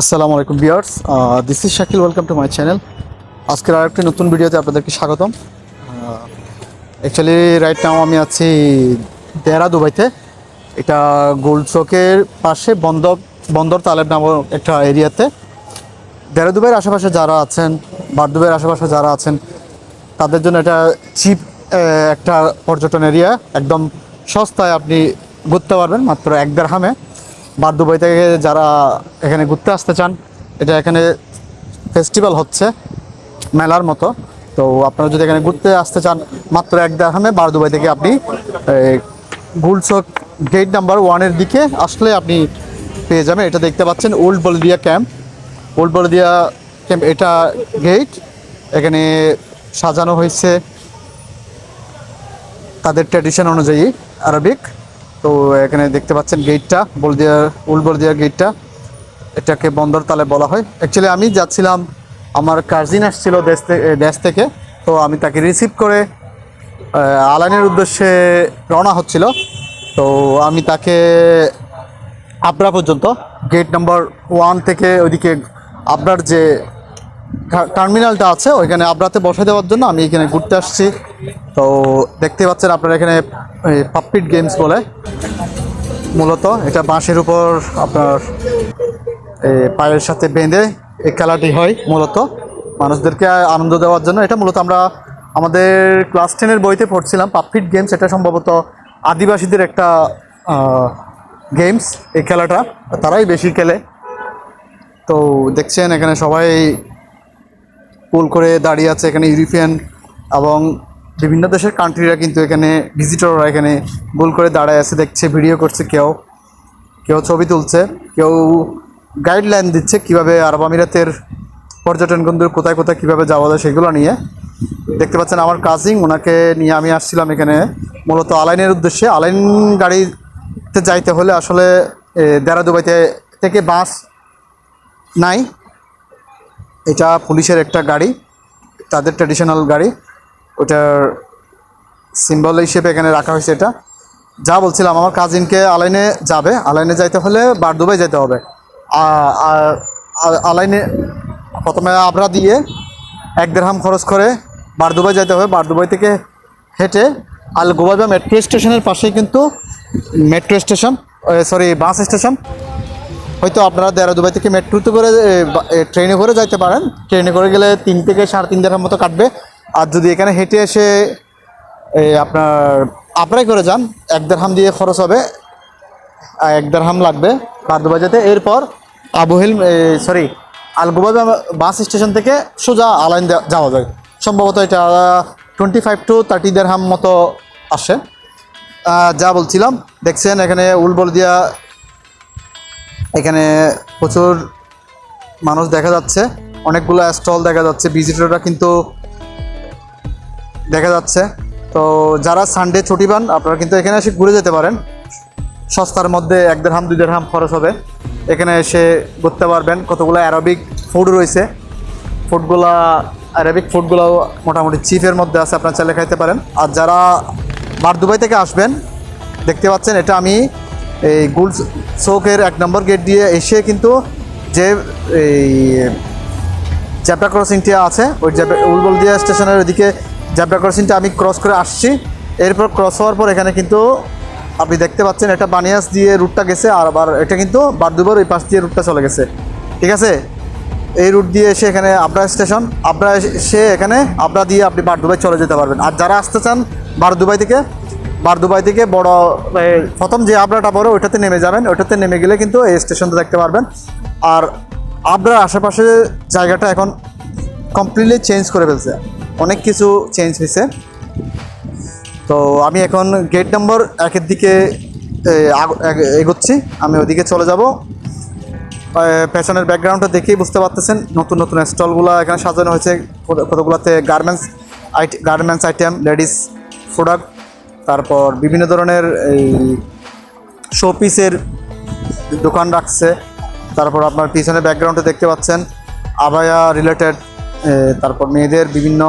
আসসালামু আলাইকুম viewers this is Shakil welcome to my channel আজকের আরেকটি নতুন ভিডিওতে আপনাদেরকে স্বাগতম। অ্যাকচুয়ালি রাইট নাও আমি আছি দেহরা, দুবাইতে। এটা গোল্ড চকের পাশে বন্দর বন্দর তালেব নামক একটা এরিয়াতে। দেহরা, দুবাইয়ের আশেপাশে যারা আছেন বারদুবাইয়ের আশেপাশে যারা আছেন, তাদের জন্য এটা চিপ একটা পর্যটন এরিয়া। একদম সস্তায় আপনি ঘুরতে পারবেন, মাত্র এক দেড়হামে। বার দুবাই থেকে যারা এখানে ঘুরতে আসতে চান, এটা এখানে ফেস্টিভ্যাল হচ্ছে, মেলার মতো। তো আপনারা যদি এখানে ঘুরতে আসতে চান, মাত্র এক দেড়হামে বার দুবাই থেকে আপনি গুলচক গেট নাম্বার ওয়ানের দিকে আসলে আপনি পেয়ে যাবেন। এটা দেখতে পাচ্ছেন old Baldia camp old Baldia camp এটা গেট এখানে সাজানো হয়েছে তাদের ট্র্যাডিশন অনুযায়ী আরবিক তো এখানে দেখতে পাচ্ছেন গেটটা বলদিয়া উল বলদিয়া গেটটা এটাকে বন্দর তালে বলা হয়। অ্যাকচুয়ালি আমি যাচ্ছিলাম আমার কাজিন আসছিল দেশ থেকে দেশ থেকে তো আমি তাকে রিসিভ করে আহ, আলানের উদ্দেশ্যে রওনা হচ্ছিল। তো আমি তাকে আবরা পর্যন্ত গেট নাম্বার ওয়ান থেকে ওইদিকে আবরার যে টার্মিনালটা আছে, ওইখানে আবরাতে বসে দেওয়ার জন্য আমি এখানে ঘুরতে আসছি। তো দেখতে পাচ্ছেন আপনারা এখানে পাপ্পিট গেমস বলে। মূলত এটা বাঁশের উপর আপনার পায়ের সাথে বেঁধে এই খেলাটি হয় মূলত। মানুষদেরকে আনন্দ দেওয়ার জন্য। এটা মূলত আমরা আমাদের ক্লাস টেনের বইতে পড়ছিলাম, পাপ্পিট গেমস এটা সম্ভবত আদিবাসীদের একটা গেমস এই খেলাটা। তারাই বেশি খেলে। তো দেখছেন এখানে সবাই পুল করে দাঁড়িয়ে আছে এখানে ইউরোপিয়ান এবং বিভিন্ন দেশের কান্ট্রিরা কিন্তু এখানে ভিজিটররা এখানে গোল করে দাঁড়ায় আছে দেখছে ভিডিও করছে কেউ। কেউ ছবি তুলছে কেউ গাইডলাইন দিচ্ছে কীভাবে আরব আমিরাতের পর্যটন কেন্দ্র কোথায় কোথায় কীভাবে যাওয়া যায় সেগুলো নিয়ে। দেখতে পাচ্ছেন আমার কাজিং ওনাকে নিয়ে আমি আসছিলাম এখানে। মূলত আলাইনের উদ্দেশ্যে আলাইন গাড়িতে যাইতে হলে আসলে এ, দেরা দুবাইতে থেকে বাস নাই। এটা পুলিশের একটা গাড়ি, তাদের ট্র্যাডিশনাল গাড়ি। ওটার সিম্বল হিসেবে এখানে রাখা হয়েছে এটা। যা বলছিলাম, আমার কাজিনকে আলাইনে যাবে। আলাইনে যাইতে হলে বারদুবাই যেতে হবে। আ- আ- আ- আলাইনে প্রথমে আবরা দিয়ে এক দেড়হাম খরচ করে বারদুবাই যেতে হবে। বারদুবাই থেকে হেঁটে আল গোবাবা মেট্রো স্টেশনের পাশেই কিন্তু metro station sorry bus station হয়তো আপনারা দেহরাদুবাই থেকে মেট্রোতে করে ট্রেনে করে যাইতে পারেন। ট্রেনে করে গেলে তিন থেকে সাড়ে তিন দেড়ের মতো কাটবে। আর যদি এখানে হেঁটে এসে আপনার আপরাই করে যান, এক দেড়হাম দিয়ে খরচ হবে এক দেড়হাম লাগবে বারদুবাই যেতে এরপর আবুহেল সরি আলগুবা বাস স্টেশন থেকে সোজা আলাইন যাওয়া যায়। সম্ভবত এটা টোয়েন্টি ফাইভ টু থার্টি দেড়হাম মতো আসে। যা বলছিলাম, দেখছেন এখানে উলবল দিয়া এখানে প্রচুর মানুষ দেখা যাচ্ছে। অনেকগুলো স্টল দেখা যাচ্ছে ভিজিটররা কিন্তু দেখা যাচ্ছে। তো যারা সানডে ছুটি পান, আপনারা কিন্তু এখানে এসে ঘুরে যেতে পারেন। সস্তার মধ্যে এক দেড় হাম দুই দেড়হাম খরচ হবে। এখানে এসে ঘুরতে পারবেন। কতগুলো অ্যারবিক ফুড রয়েছে। ফুডগুলা অ্যারাবিক ফুডগুলো মোটামুটি চিপের মধ্যে আছে, আপনারা চাইলে খাইতে পারেন। আর যারা বার দুবাই থেকে আসবেন, দেখতে পাচ্ছেন, এটা আমি এই গুল চৌকের এক নম্বর গেট দিয়ে এসে কিন্তু যে এই জ্যাপটা ক্রসিংটি আছে, ওই উলবলদিয়া স্টেশনের ওইদিকে জ্যাপটা ক্রসিংটা আমি ক্রস করে আসছি। এরপর ক্রস হওয়ার পর এখানে কিন্তু আপনি দেখতে পাচ্ছেন এটা বানিয়াস দিয়ে রুটটা গেছে, আর আবার এটা কিন্তু বারদুবার ওই পাশ দিয়ে রুটটা চলে গেছে। ঠিক আছে? এই রুট দিয়ে এসে এখানে আবরা স্টেশন, আবরা এসে এখানে আবরা দিয়ে আপনি বারদুবাই চলে যেতে পারবেন। আর যারা আসতে চান বারদুবাই থেকে বারদুবাই থেকে বড় প্রথম যে আবরাটা বড় ওইটাতে নেমে যাবেন। ওইটাতে নেমে গেলে কিন্তু এই স্টেশনটা দেখতে পারবেন। আর আবরার আশেপাশে জায়গাটা এখন কমপ্লিটলি চেঞ্জ করে ফেলছে। অনেক কিছু চেঞ্জ হয়েছে তো আমি এখন গেট নম্বর একের দিকে এগোচ্ছি। আমি ওদিকে চলে যাব। পেছনের ব্যাকগ্রাউন্ডটা দেখেই বুঝতে পারতেছেন। নতুন নতুন স্টলগুলো এখানে সাজানো হয়েছে। কতগুলোতে garments garments item ladies product তারপর বিভিন্ন ধরনের এই শোপিসের দোকান রাখছে। তারপর আপনার পিছনে ব্যাকগ্রাউন্ডে দেখতে পাচ্ছেন, আবায়া রিলেটেড তারপর মেয়েদের বিভিন্ন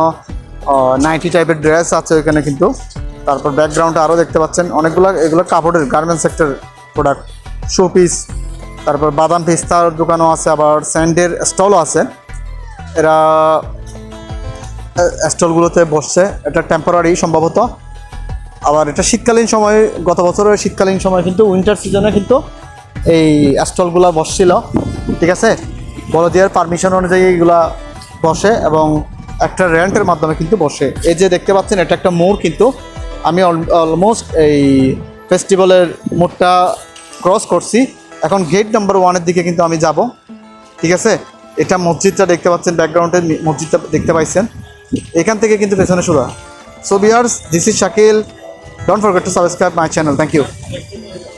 নাইটি টাইপের ড্রেস আছে ওইখানে কিন্তু। তারপর ব্যাকগ্রাউন্ডে আরও দেখতে পাচ্ছেন, অনেকগুলো, এগুলো কাপড়ের গার্মেন্টস সেক্টর প্রোডাক্ট শোপিস তারপর বাদাম পিস্তার দোকানও আছে, আবার স্যান্ডের স্টলও আছে। এরা স্টলগুলোতে বসছে, এটা টেম্পোরারি সম্ভবত। আবার এটা শীতকালীন সময়, গত বছরের শীতকালীন সময় কিন্তু উইন্টার সিজনে কিন্তু এই স্টলগুলো বসছিল, ঠিক আছে? বড়দিয়ার পারমিশন অনুযায়ী এগুলা বসে এবং একটা রেন্টের মাধ্যমে কিন্তু বসে। এই যে দেখতে পাচ্ছেন, এটা একটা মোড় কিন্তু। আমি অলমোস্ট এই ফেস্টিভ্যালের মোড়টা ক্রস করছি। এখন গেট নাম্বার ওয়ানের দিকে কিন্তু আমি যাব, ঠিক আছে? এটা মসজিদটা দেখতে পাচ্ছেন ব্যাকগ্রাউন্ডে মসজিদটা দেখতে পাইছেন। এখান থেকে কিন্তু পেছনে শুরু so viewers this is Shakil don't forget to subscribe my channel thank you